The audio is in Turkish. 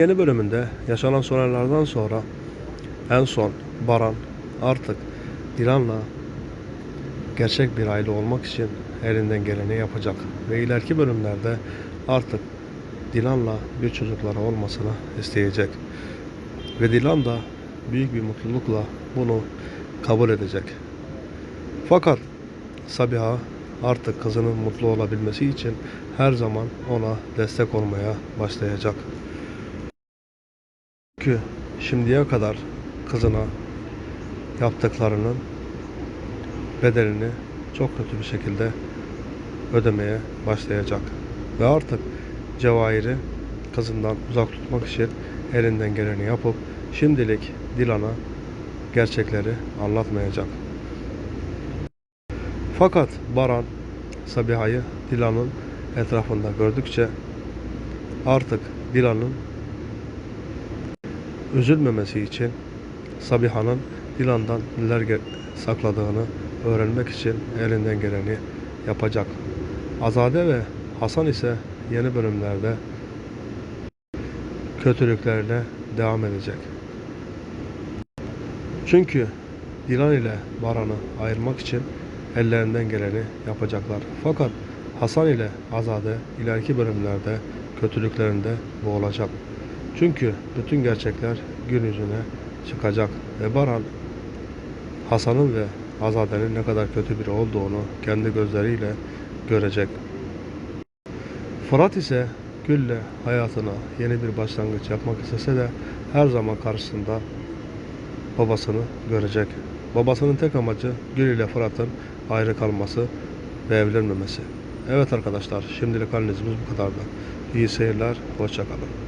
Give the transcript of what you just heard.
Yeni bölümünde yaşanan sorunlardan sonra en son Baran artık Dilan'la gerçek bir aile olmak için elinden geleni yapacak. Ve ileriki bölümlerde artık Dilan'la bir çocukları olmasını isteyecek. Ve Dilan da büyük bir mutlulukla bunu kabul edecek. Fakat Sabiha artık kızının mutlu olabilmesi için her zaman ona destek olmaya başlayacak. Çünkü şimdiye kadar kızına yaptıklarının bedelini çok kötü bir şekilde ödemeye başlayacak. Ve artık Cevahir'i kızından uzak tutmak için elinden geleni yapıp şimdilik Dilan'a gerçekleri anlatmayacak. Fakat Baran Sabiha'yı Dilan'ın etrafında gördükçe artık Dilan'ın üzülmemesi için Sabiha'nın Dilan'dan neler sakladığını öğrenmek için elinden geleni yapacak. Azade ve Hasan ise yeni bölümlerde kötülüklerine devam edecek. Çünkü Dilan ile Baran'ı ayırmak için ellerinden geleni yapacaklar. Fakat Hasan ile Azade ileriki bölümlerde kötülüklerinde boğulacak. Çünkü bütün gerçekler gün yüzüne çıkacak ve Baran Hasan'ın ve Azade'nin ne kadar kötü biri olduğunu kendi gözleriyle görecek. Fırat ise Gül'le hayatına yeni bir başlangıç yapmak istese de her zaman karşısında babasını görecek. Babasının tek amacı Gül ile Fırat'ın ayrı kalması ve evlenmemesi. Evet arkadaşlar şimdilik analizimiz bu kadardı. İyi seyirler, hoşçakalın.